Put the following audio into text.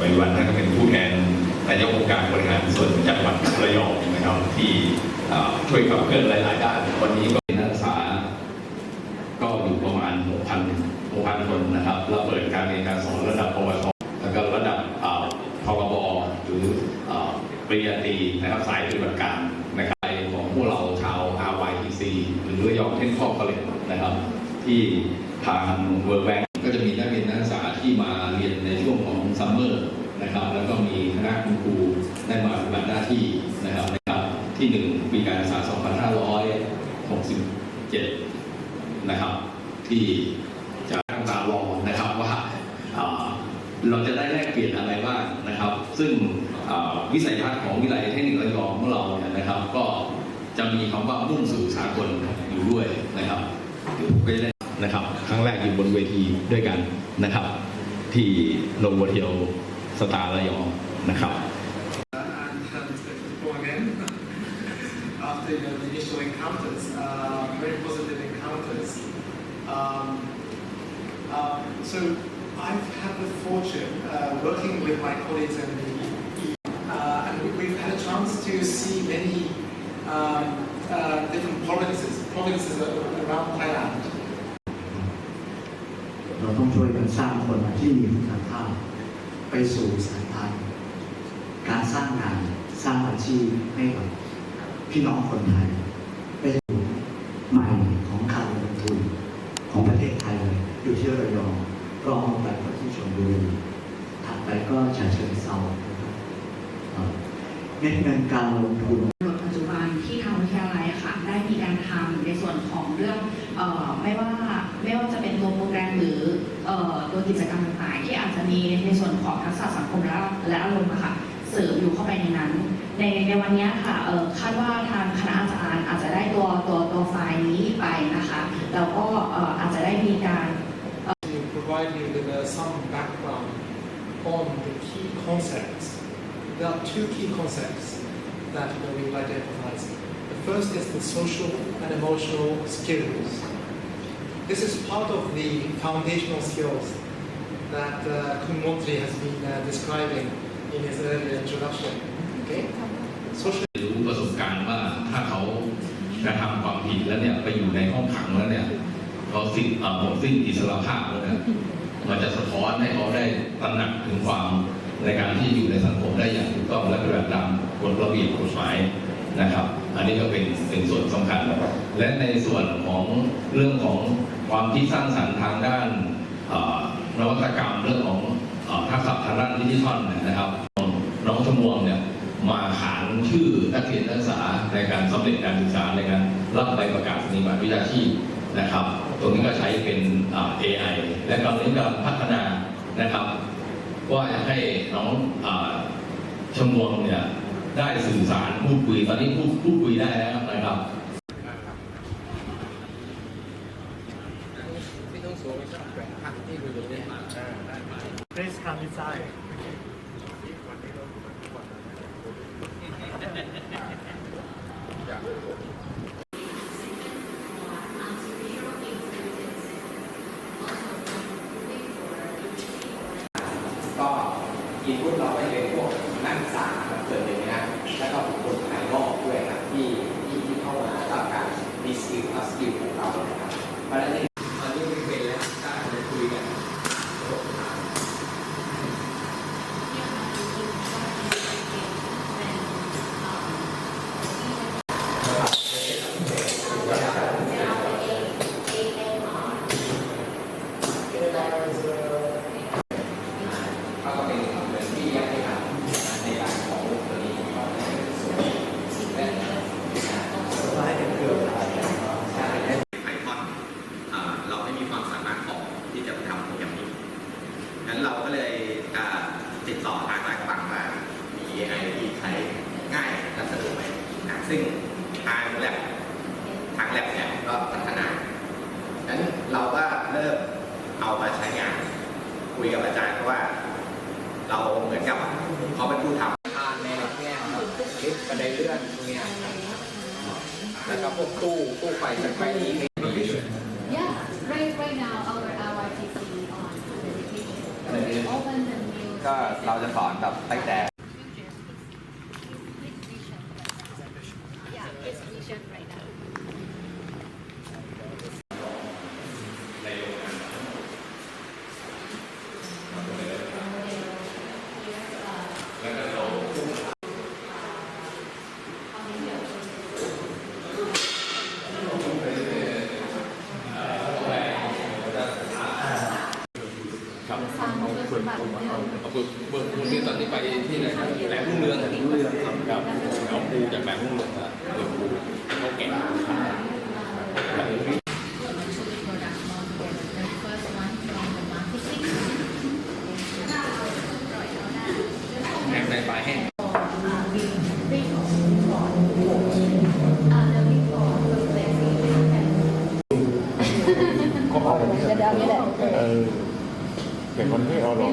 ปัจจุบันท่านก็เป็นผู้แทนนายกองค์การบริหารส่วนจังหวัดระยองนะครับที่ช่วยขับเคลื่อนหลาย ๆ ด้าน วันนี้ก็นักศึกษา ก็อยู่ประมาณ 6,000 6,000 คนนะครับเราเปิดการเรียนการสอนระดับปวชแล้วก็ระดับพกบหรือปริญญาตรีนะครับสายปฏิบัติการนะครับของพวกเราชาว RYTC หรือระยองเทคนิคอลคอลเลจนะครับ ที่ทางเวิร์กแบงก็จะมี ที่นะครับในครับที่หนึ่งปีการศึกษา 2567 นะครับ ที่จะตั้งตารอนะครับว่าเราจะได้แลกเปลี่ยนอะไรบ้างนะครับ ซึ่งวิสัยทัศน์ของวิทยาลัยเทคนิคระยองของเราเนี่ยนะครับ ก็จะมีคำว่ามุ่งสู่สากลอยู่ด้วยนะครับก็จะได้นะครับ ครั้งแรกอยู่บนเวทีด้วยกันนะครับ ที่โนโวเทลสตาร์ระยองนะครับ after you know, the initial encounters, uh, very positive encounters. Um, um, so I've had the fortune uh, working with my colleagues in the uh, and we- we've had a chance to see many um, uh, different provinces, provinces around Thailand. เราต้องช่วยกันสร้างคนที่มีคุณภาพไปสู่สายพันธุ์การสร้างงานสร้างอาชีพให้กับ พี่น้องคนไทยเป็นจุดใหม่ของการลงทุนของประเทศไทยเลยอยู่ที่ระยองรองลงไปก็ที่ชลบุรีถัดไปก็ฉะเชิงเทราะเม็ดเงินการลงทุนปัจจุบันที่ทางวิทยาลัยค่ะได้มีการทำในส่วนของเรื่องออไม่ว่าไม่ว่าจะเป็นตัวโปรแกรมหรืออตัวกิจกรรมต่างๆที่อาจจะมีในส่วนของทักษะสังคมและและอารมณ์ค่ะเสริมอยู่เข้าไปในนั้น ในในวันนี้ค่ะเอ่อคาดว่าทางคณะอาจารย์อาจจะได้ตัวตัวตัวไฟล์นี้ไปนะคะแล้วก็เอ่ออาจจะได้มีการ to provide you with uh, some background on the key concepts. There are two key concepts that you know, we would like to emphasize. The first is the social and emotional skills. This is part of the foundational skills that uh, Kun Montri has been uh, describing in his earlier introduction. Okay? Social รู้ประสบการณ์ว่าถ้าเขากระทำความผิดแล้วเนี่ยไปอยู่ในห้องขังแล้วเนี่ยเขาสิ้นหมดสิ้นอิสรภาพแล้วเนี่ยมันจะสะท้อนให้เขาได้ตระหนักถึงความในการที่อยู่ในสังคมได้อย่างถูกต้องและปฏิบัติตามกฎระเบียบกฎหมายนะครับ อันนี้ก็เป็นเป็นส่วนสำคัญ และในส่วนของเรื่องของความที่สร้างสรรค์ทางด้านนวัตกรรมเรื่องของทักษะทางด้านดิจิทัลนะครับ น้องชมวงเนี่ย มาขานชื่อนักเรียนนักศึกษาในการสำเร็จการศึกษาในการรับใบประกาศนียบัตรวิชาชีพนะครับ ตรงนี้ก็ใช้เป็น AI และตอนนี้กำลังพัฒนานะครับว่าจะให้น้องอชมวงเนี่ยได้สื่อสารพูดคุยตอนนี้พูดพูดคุยได้แล้วนะครับ Please come inside. ก็อินพุตเราไปเป็นพวกนัก ศึกษาครับส่วนหนึ่งนะแล้วก็บุคคลภายนอกด้วยครับที่ที่ที่เข้ามารับการมีสกิลอัพสกิลของเรานะครับเพราะฉะนั้นตอนนี้เป็นแล้วถ้าจะคุยกันก็ ก็พัฒนาดังนั้นเราก็เริ่มเอามาใช้งาน คุยกับอาจารย์เพราะว่า เราเหมือนกับเขาเป็นผู้ทำทานในแง่ของลิปกระไดเลื่อนตรงนี้แล้วก็พวกตู้ตู้ไฟสัะไปนี้ Yeah, right, right now our RYTC on the vacation. Open the new ก็เราจะสอนแบบตั้งแต่ ครับสร้างเอาคุณเอาเอาคุณนี่ตอนนี้ไปที่ไหนแหลมรุ่งเรืองรุ่งเรืองครับเอาปูจากแหลมรุ่งเรืองนะเดี๋ยวปูเขาแก่ Uh, เป็นคนที่เอาลง